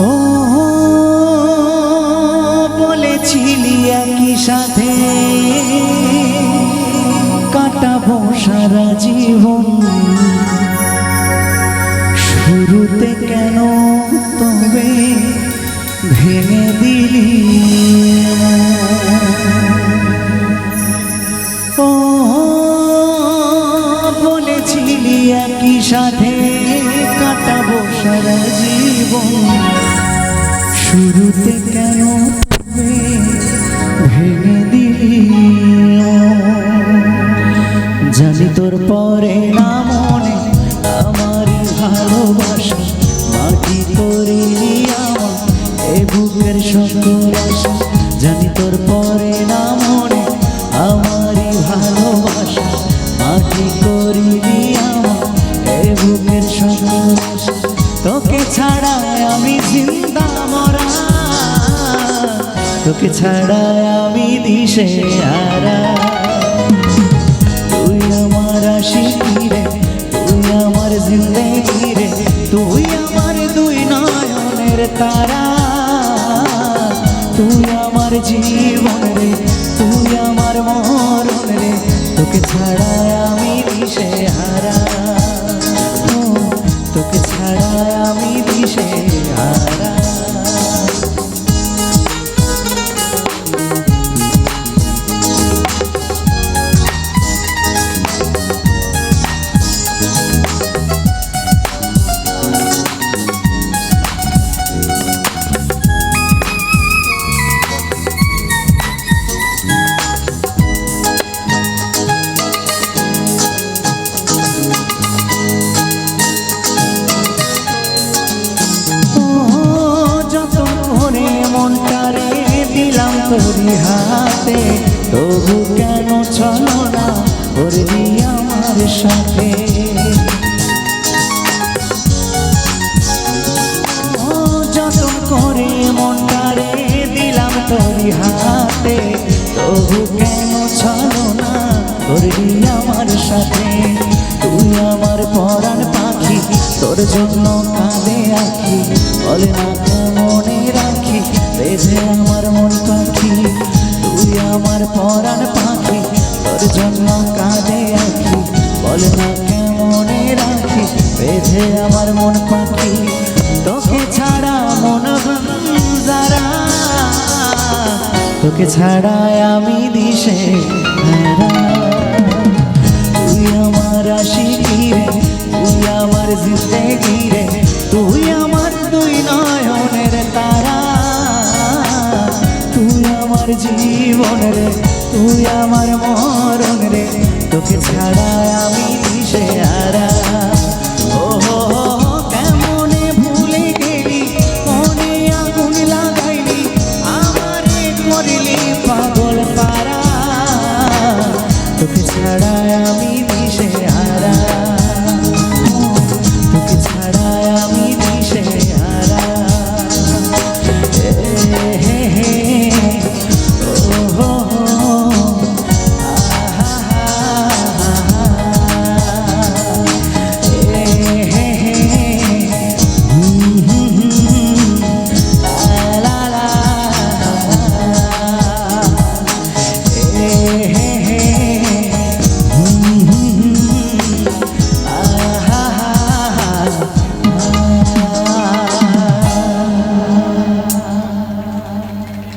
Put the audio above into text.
ও বলেছিলি একই সাথে কাটাবো সারা জীবন। শুরুতে কেন তবে ভেঙে দিলি? জীবন শুরুতে কেন আমি মরা। তোকে ছাড়া আমি দিশে হারা। তুই আমার আশিকি রে তুই আমার জিন্দেগি রে তুই আমার দুই নয়নের তারা। তুই আমার জীবন রে তুই আমার মরণ রে তোকে ছাড়া আমি দিশে ও, তোকে ছাড়া আমি দিশে তোরি হাতে, তবু কেন চলো না করবি আমার সাথে? যত করে মনটারে দিলাম তোরি হাতে, তবু কেন চলো না করবি আমার সাথে? তুই আমার পরাণ পাখি, তোর জন্য কাঁদে আঁকি বলে না মনে রাখি, বেঁধে আমার বলে না মনে রাখি? বেঁধে আমার মন পাখি তোকে ছাড়া মন যারা তোকে ছাড়া আমি দিশে তুই আমার আশিকি রে তুই আমার জিন্দেগি রে তুই আমার দুই নয়নের তারা। তুই আমার জীবন রে তুই আমার মরণ। তোকে ছাড়া আমি ভেসে আরা ও কেমনে ভুলে গেলি? মনে আগুন তোকে ছাড়া আমি ভেসে আরা তোকে ছাড়া আমি আরা হে হে ও